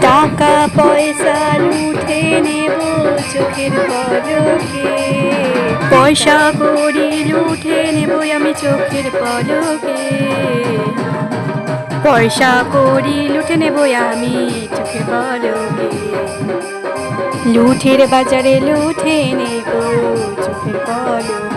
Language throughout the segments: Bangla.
টাকা, পয়সা লুটে নেব চোখের পলকে। পয়সা করি লুটে নেব আমি চোখের পলকে। পয়সা করি লুটে নেব আমি চোখের পলকে। লুঠের বাজারে লুটে নেব চোখের পলকে।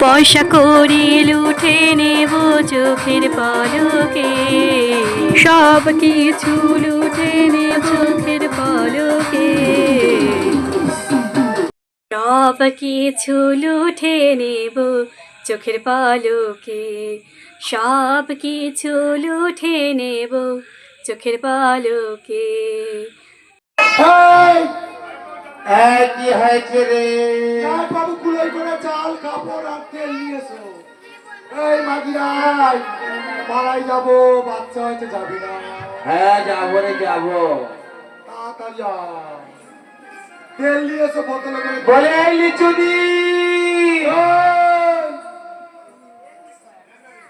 পয়সা করি লুঠে নেব চোখের পলকে। সব কিছু লুঠে নেব চোখের পলকে। সব কিছু লুঠে নেব চোখের পলকে। সব কিছু লুঠে নেব চোখের পলকে। এই, এই কি হয়েছে রে? বাবু কুলোই করে চাল কাপড় আর তেল নিয়ে এই মাগিরাই পাড়ায় যাব বাচ্চা হয়েছে যাবি না। হ্যাঁ যাব রে যাব। তাড়াতাড়ি আয়। তেল নিয়ে বোতলে করে। বলে লিচুদি এই,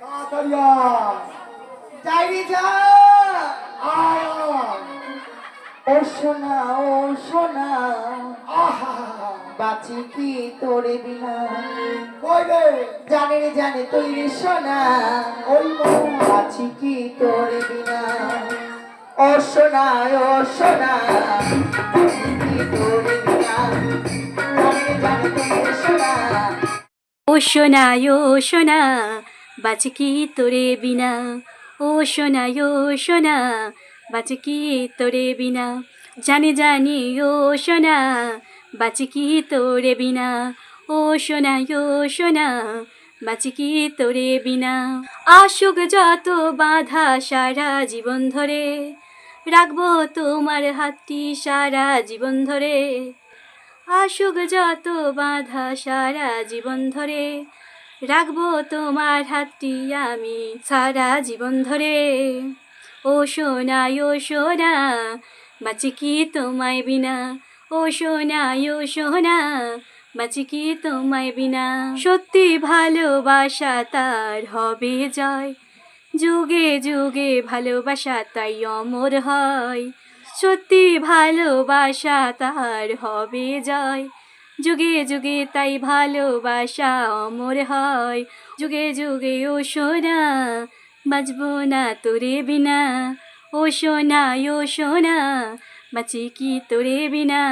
তাড়াতাড়ি আয়। যা। আয়, আয়। ও সোনা ও সোনা। আহা, বাঁচি কি তোরে বিনা? কই রে? জানে রে জানে তুই রে সোনা। ওই বাঁচি কি তোরে বিনা? ও সোনা ও সোনা। কি তোরে বিনা? জানে জানে তুই রে সোনা। ও সোনা ও সোনা। বাঁচে কি তোরে বিনা, ও সোনা ও সোনা বাঁচে কি তোরে বিনা, জানি জানি, ও সোনা বাঁচে কি তোরে বিনা, ও সোনা ও সোনা বাঁচে কি তোরে বিনা। আসুক যত বাধা সারা জীবন ধরে, রাখব তোমার হাতটি সারা জীবন ধরে। আসুক যত বাধা সারা জীবন ধরে রাখব তোমার হাতটি আমি সারা জীবন ধরে। ও সোনা ও সোনা, বাঁচি কি তোমায় বিনা? ও সোনা ও সোনা, বাঁচি কি তোমায় বিনা? সত্যি ভালোবাসা তার হবে জয়। যুগে যুগে ভালোবাসা তাই অমর হয়। সত্যি ভালোবাসা তার হবে জয়। যুগে যুগে তাই ভালোবাসা অমর হয়। যুগে যুগে ও সোনা, বাঁচবো না তোরে বিনা। ও সোনা ও সোনা, বাঁচি কি তোরে বিনা?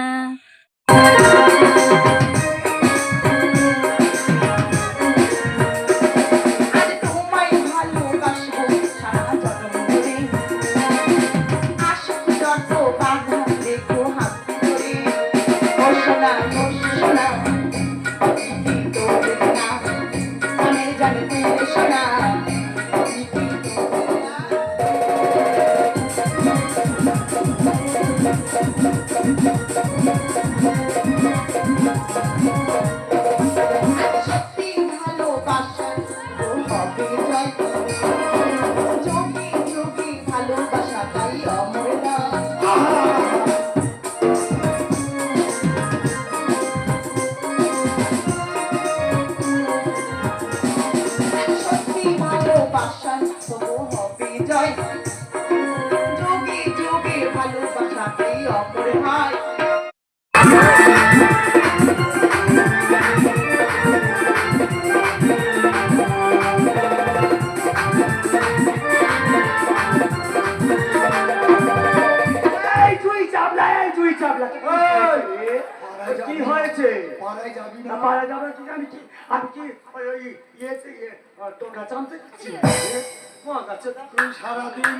না তুই সারাদিন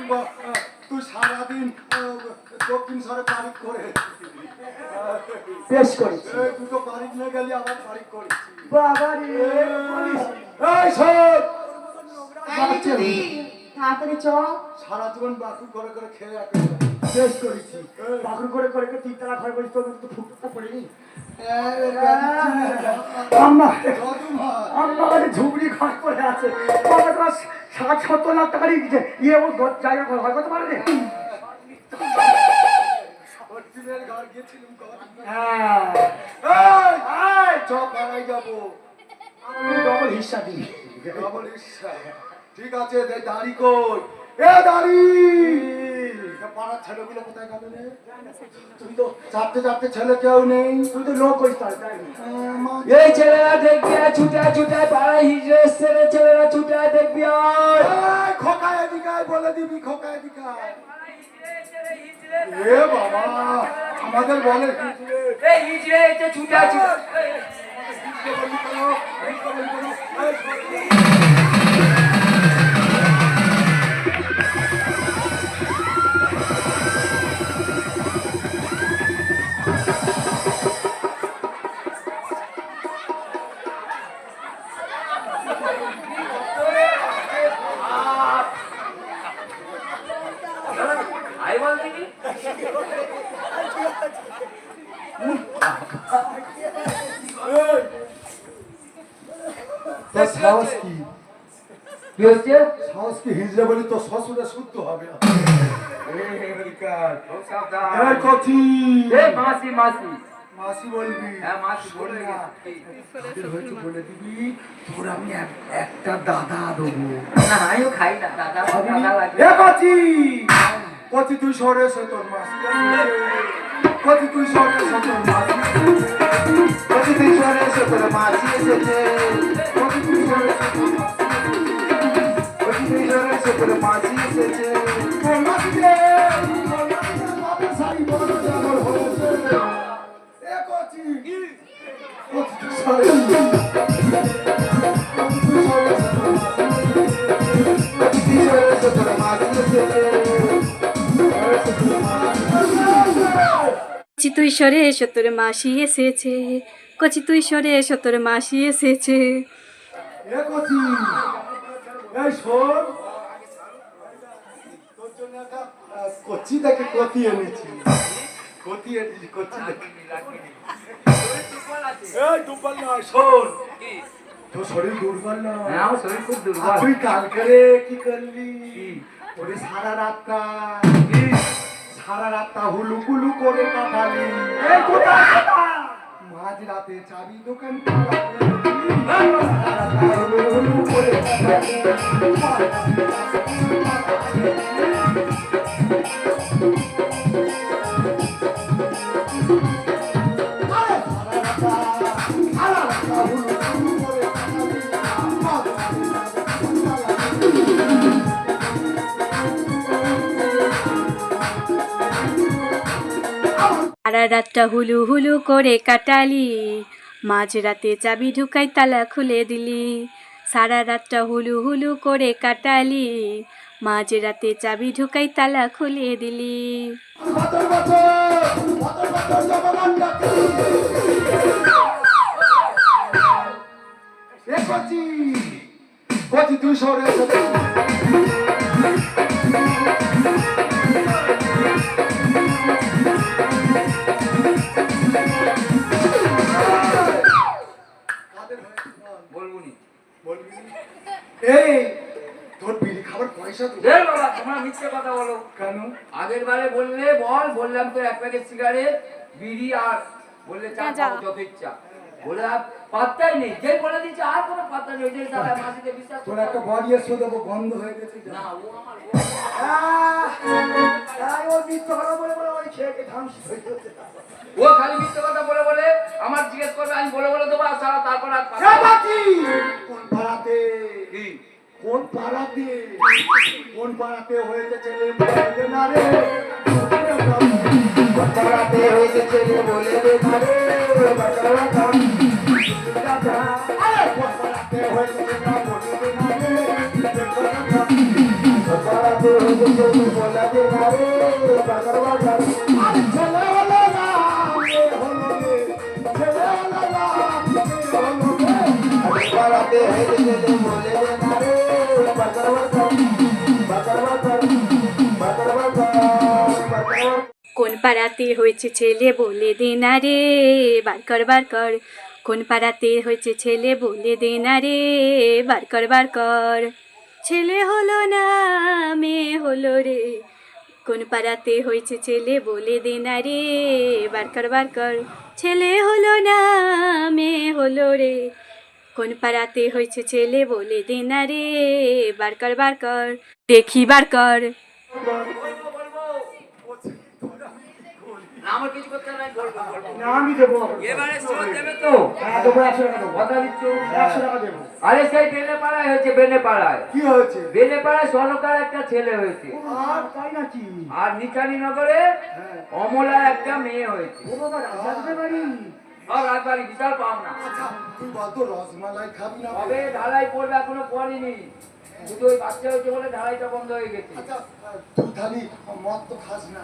তুই সারাদিন দক্ষিণ সরে তারিখ করে বেশ করেছি। এই দুটো তারিখ নিয়ে গেলি আবার তারিখ করেছি। বাবা রে এই সব তাড়াতাড়ি চ। সারা জীবন বাকি করে করে খেয়ে বেশ করেছি। বাকর করে করে করে তিনতলা ঘর বলিস তোর তো ফুটটা পড়েনি। আমাদের ঝুবড়ি ঘর করে আছে। ষাট সত্তর লাখ টাকা দিচ্ছে ইয়ে ও জায়গা ঘর হয়। করতে পারে হ্যাঁ। ঠিক আছে দে দাড়ি কই। এ দাড়ি! পাড়ার ছেলেগুলো কোথায় গেল রে? তুই তো চারটে চারটে ছেলে কেউ নেই। তুই তো লোক এই ছেলেরা দেখবি ছুটে ছুটে হিজড়ে ছেলেরা ছুটে দেখবি খোকা বলে দিবি খোকা। এ বাবা আমাদের বলে এই হিজড়ে এসে ছুটে ছুটে। হিজড়ে বলি দেখি তোর সাহস কি? কি হচ্ছে? সাহস কি? হিজড়ে বলি তো শ্বশুরে শুদ্ধ হবে। খুব সাবধান। এই কচি। মাসি মাসি। মাসি বলবি। হ্যাঁ মাসি শোন বলে না, তাদের হয়তো বলে দিবি তোর আমি একটা দাদা দেবো। না আমিও খাই না দাদা দাদা লাগে কচি! কচি তুই সরে এসে তোর মাসি কচি তুই সরে এসে মাস কচি তুই সরে এসে মাস এসেছে। কচি তুই সরে এসে মাস কচি তুই সরে এসে মাস এসেছে। সরে এসো তোর মাসি এসেছে। কচি তুই সরে এসো তোর মাসি এসেছে শরীর দুর্বল হ্যাঁ শরীর খুব দুর্বল। তুই কালকে কি করলি? ওরে সারা রাতটা সারা রাতটা হুলু কুলু করে কাটালি মাঝ রাতে চাবি দোকান তালা করে দিলি। সারা রাতটা হুলু হুলু করে কাটালি। সারা রাতটা হুলু হুলু করে কাটালি। মাঝরাতে চাবি ঢুকাই তালা খুলে দিলি। সারা রাতটা হুলু হুলু করে কাটালি। মাঝরাতে চাবি ঢুকাই তালা খুলে দিলি। কথা বলো। কেন? আগের বারে বললে বল বললাম তো এক প্যাকেট সিগারেট বিড়ি আর বললে চা। খাব যত ইচ্ছা বলে পাত্তাই নেই। যে বলে দিচ্ছে আর কোনো পাত্তা নেই। ওই যে তারা মাসিকে বিশ্বাস তোর। একটা বডি এসে দেবো বন্ধ হয়ে গেছে। না ও আমার ও আহ, তাই ও মিথ্যে কথা বলে বলে ওই খেয়ে ধ্বংস হয়ে যাচ্ছে। ও খালি মিথ্যে কথা বলে বলে আমার জিজ্ঞেস করবে আমি বলে বলে দেবো আর সারা তারপর আর এ পাত্তা- বাকি! কোন পাড়াতে কি? কোন পাড়াতে কোন পাড়াতে হয়েছে ছেলে বলে না রে পাড়াতে হয়েছে ছেলে বলে রে পাড়াতে হয়েছে পাড়াতে হয়েছে ছেলে বলে দে না রে, বার কর বার কর। কোন পাড়াতে হয়েছে ছেলে বলে দে না রে, বার কর বার কর। ছেলে হলো না, মেয়ে হলো রে। কোন পাড়াতে হয়েছে ছেলে বলে দে না রে, বার কর বার কর। ছেলে হলো না, মেয়ে হলো রে। কোন পাড়াতে হয়েছে ছেলে বলে দে না রে, বার কর বার কর। দেখি, বার কর। আমার কিছু করতে হবে বলব বলব। না আমি দেবো এবারে শোধ দেবে তো। হ্যাঁ দেবো একশো টাকা দেবো। কথা দিচ্ছ একশো টাকা দেবো। আরে সেই বেলে পাড়ায় হয়েছে বেলে পাড়ায় কি হয়েছে? বেলে পাড়ায় সরকার একটা ছেলে হয়েছে। আর তাই নাকি? আর নিকানি নগরে হ্যাঁ। অমলার একটা মেয়ে হয়েছে। ও বাবা রাজা বাড়ি আর রাজবাড়ি বিশাল পাওনা। আচ্ছা তুই বলতো রসমালাই খাবি না? তবে ঢালাই পড়বে এখনও পড়েনি। ওই বাচ্চা হয়েছে বলে ঢালাইটা বন্ধ হয়ে গেছে। আচ্ছা তুই খালি মদ তো খাস না।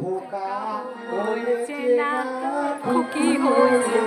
খোকা হয়েছে না? খুকি হয়েছে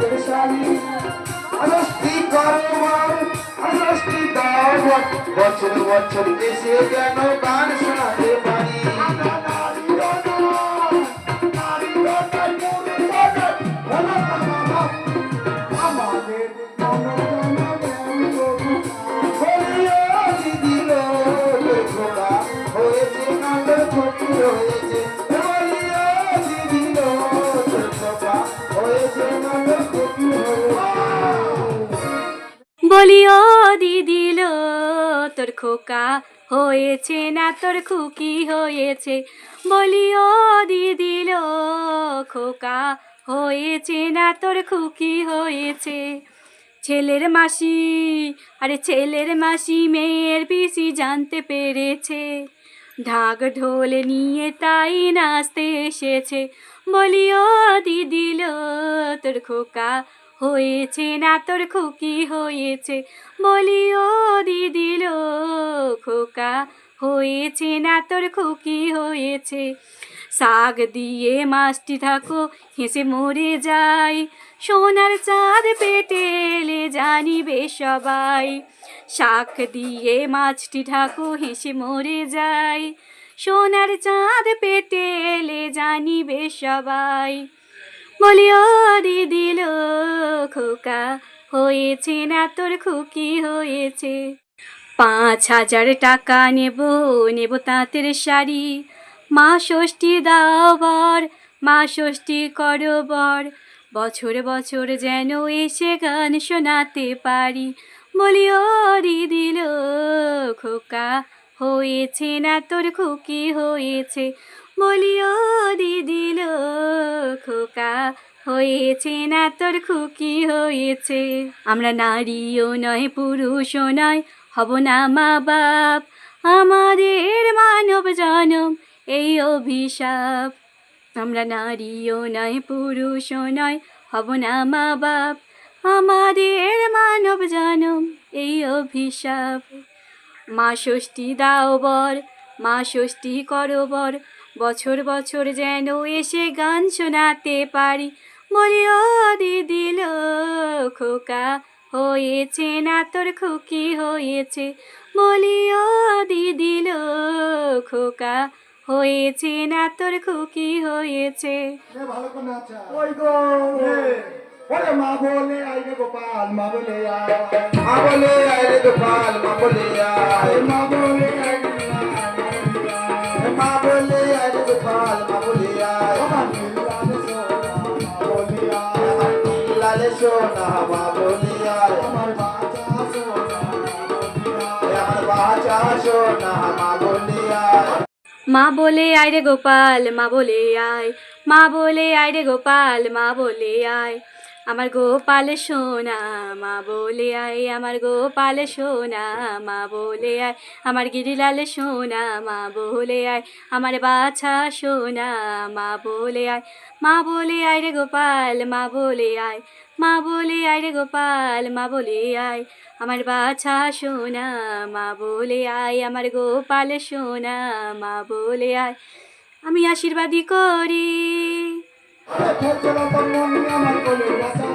তাদের শাড়ি আনস্তি করবার আনস্তি দাওয়াত বছর বছর দেশে কেন গান শোনাতে খোকা হয়েছে না তোর খুকি হয়েছে? বলিও দিদিল, খোকা হয়েছে না তোর খুকি হয়েছে? ছেলের মাসি, আরে ছেলের মাসি মেয়ের পিসি জানতে পেরেছে। ঢাক ঢোল নিয়ে তাই নাচতে এসেছে। বলিও দিদিল, তোর খোকা হয়েছে না তোর খুকি হয়েছে? বলিও দিদিল খোকা হয়েছে না তোর খুকি হয়েছে? শাক দিয়ে মাছটি থাকো হেসে মরে যায় সোনার চাঁদ পেটে এলে জানিবে সবাই। শাক দিয়ে মাছটি ঢাকো, হেসে মরে যায় সোনার চাঁদ পেটে এলে জানিবে সবাই। বলিও দিদিল খোকা হয়েছে না তোর খুকি হয়েছে? পাঁচ হাজার টাকা নেব নেব তাঁতের শাড়ি। মা ষষ্ঠী দাও বর, মা ষষ্ঠী করো বর। বছর বছর যেন এসে গান শোনাতে পারি। বলিও, দিদি লো খোকা হয়েছে না তোর খুকি হয়েছে? বলিও দিদি লো খোকা হয়েছে না তোর খুকি হয়েছে? আমরা নারীও নয়, পুরুষও নয়, হব না মা বাপ। আমাদের মানব জনম, এই অভিশাপ। আমরা নারীও নয়, পুরুষও নয়, হব না মা বাপ। আমাদের মানব জনম, এই অভিশাপ। মা ষষ্ঠী দাও বর, মা ষষ্ঠী করো বর বছর বছর যেন এসে গান শোনাতে পারি। বলিও দিদি লো খোকা হয়েছে না তোর খুকি হয়েছে? বলিও দিদি লো খোকা হয়েছে না তোর খুকি হয়েছে। ওরে মা বলে আই রে গোপাল মা বলে আয়। মা বলে আয় রে গোপাল মা বলে আয়। মা বলে আই মা বলে আয়। মা বলে আয় রে মা বলে, আয় রে গোপাল, মা বলে আয়। মা বলে, আয় রে গোপাল, মা বলে আয়। আমার গোপাল সোনা মা বলে আয় আমার গোপাল সোনা মা বলে আয় আমার গিরিলাল সোনা মা বলে আয় আমার বাছা সোনা মা বলে আয় মা বলে আয় রে গোপাল মা বলে আয় মা বলে আয় রে গোপাল মা বলে আয় আমার বাছা সোনা মা বলে আয় আমার গোপাল সোনা মা বলে আয় আমি আশীর্বাদই করি আরে খেলছিল তোর মন আমার কোলে বাসা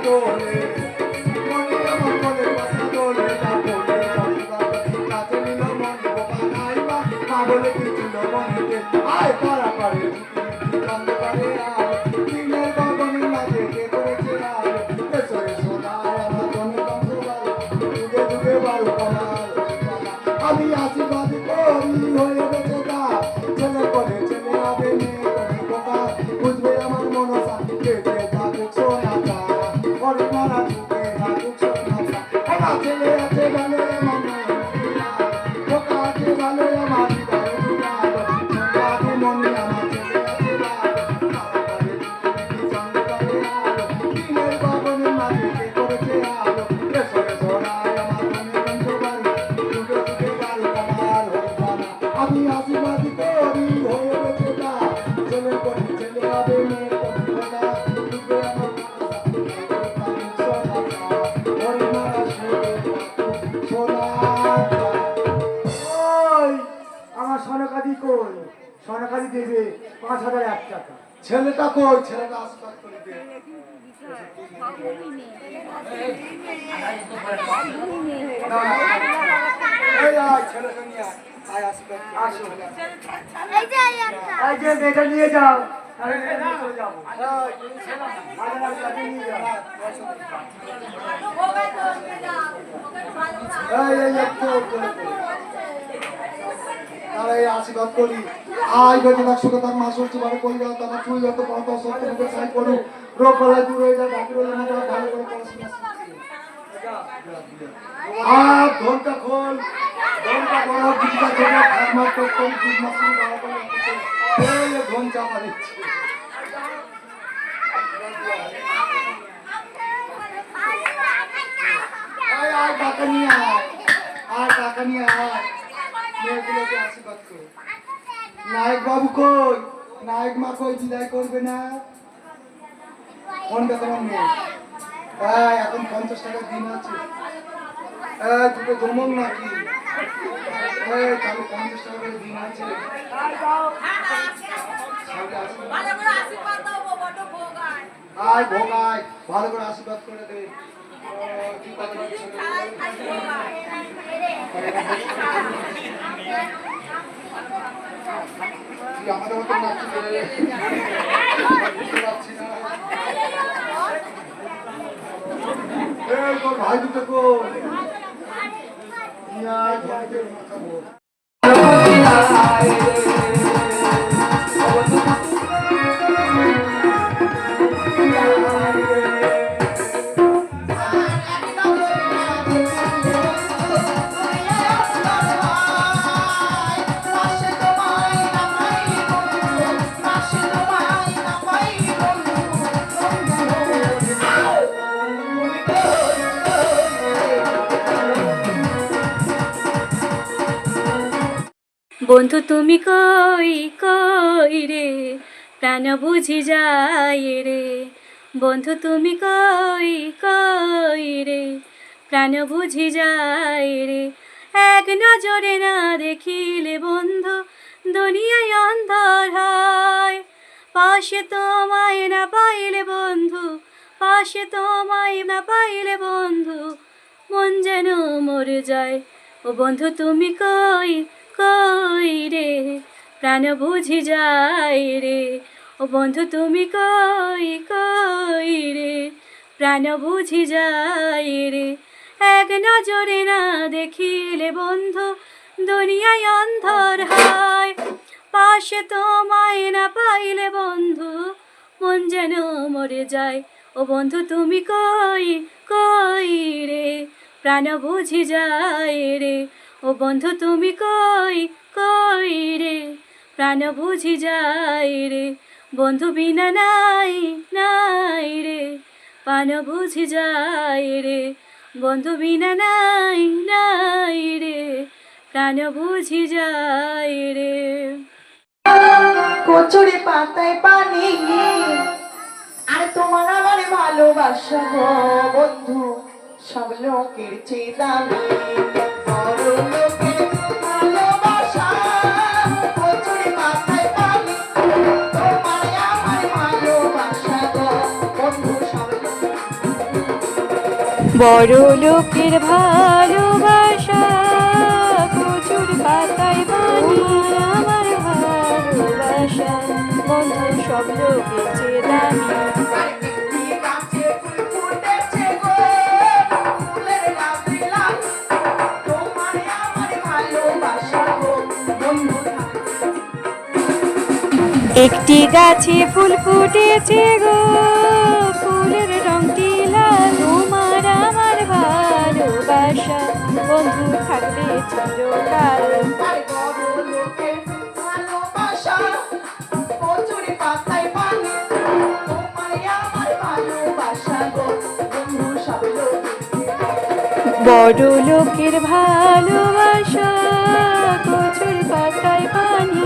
ছেলেটা কই ছেলেটা আশীর্বাদ করে দে মেয়েটা নিয়ে যাও। যাব। আশীর্বাদ করি। আয় বেঁচে থাক সুখে যত পড়তো সত্য মুখে সাই করু। রোগ বলায় দূর যায় ডাক্তার হলে না ভালো করে পড়াশোনা আর আয়, টাকা নিয়ে আয় আয়, টাকা নিয়ে আয়। মেয়েগুলোকে আশীর্বাদ করো। নায়ক বাবু কই? নায়ক মা কই? বিদায় করবে না? কোনটা তোমার মেয়ে? হ্যাঁ এখন পঞ্চাশ টাকা দিন আছে। হ্যাঁ দুটো জমন নাকি? তাহলে পঞ্চাশ টাকা করে দিন আছে। আয় ভোগ আয়। ভালো করে আশীর্বাদ করে দে। কি কথা? তুই আমাদের মতো বুঝতে পারছি না। ভাই দুটো কই? বন্ধু, তুমি কই কই রে? প্রাণ বুঝি যায় রে। বন্ধু, তুমি কই কই রে? প্রাণ বুঝি যায় রে। এক নজরে না দেখিলে বন্ধু, দুনিয়ায় অন্ধর হয়। পাশে তোমায় না পাইলে বন্ধু, পাশে তোমায় না পাইলে বন্ধু, মন যেন মরে যায়। ও বন্ধু, তুমি কই কই রে? প্রাণ বুঝি যায় রে। ও বন্ধু, তুমি কই কই রে? প্রাণ বুঝি যায় রে। এক নজরে না দেখিলে বন্ধু, দুনিয়ায় অন্ধর হয়। পাশে তোমায় না পাইলে বন্ধু, মন যেন মরে যায়। ও বন্ধু, তুমি কই কই রে? প্রাণ বুঝি যায় রে। ও বন্ধু, তুমি কই কই রে? প্রাণ বুঝি যায় রে। বন্ধু বিনা নাই নাই রে। প্রাণ বুঝি যায় রে। বন্ধু বিনা নাই নাই রে। প্রাণ বুঝি যায় রে। কচুরি পাতায় পানি। আর তোমার আমার ভালোবাসা বন্ধু, সব লোকের চেয়ে দামি। বড় লোকের ভালোবাসা প্রচুর পাতায় বানি আমার ভালোবাসা। বন্ধু সব লোকের একটি গাছে ফুল ফুটেছে গো ফুলের রংটি লাল তোমার আমার ভালোবাসা। বন্ধু থাকবে চিরকাল। বড় লোকের ভালোবাসা কচুর পাতায় পানি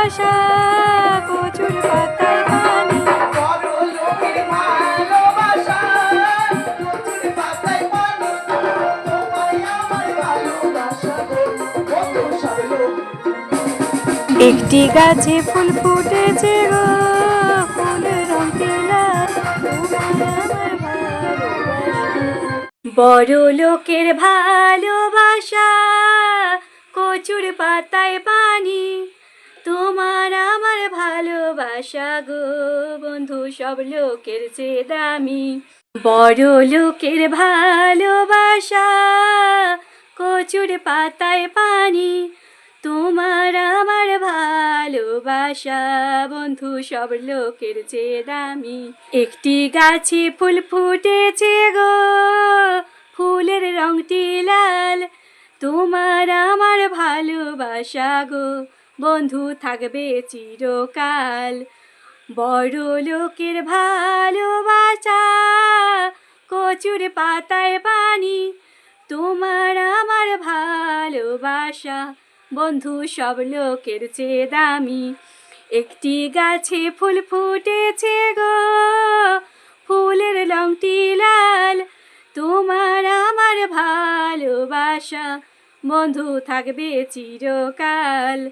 একটি গাছে ফুল ফুটেছে গো ভালোবাসা। বড় লোকের ভালোবাসা, কচুর পাতায় পানি, তোমার আমার ভালোবাসা গো বন্ধু, সব লোকের চেয়ে দামি বড় লোকের ভালোবাসা, কচুর পাতায় পানি তোমার আমার ভালোবাসা, বন্ধু, সব লোকের চেয়ে দামি। একটি গাছে ফুল ফুটেছে গো, ফুলের রংটি লাল। তোমার আমার ভালোবাসা গো, বন্ধু, থাকবে চিরকাল। বড় লোকের ভালোবাসা, কচুর পাতায় পানি। তোমার আমার ভালোবাসা বন্ধু, সব লোকের চেয়ে দামি। একটি গাছে ফুল ফুটেছে গো। ফুলের লংটি লাল। তোমার আমার ভালোবাসা। বন্ধু, থাকবে চিরকাল।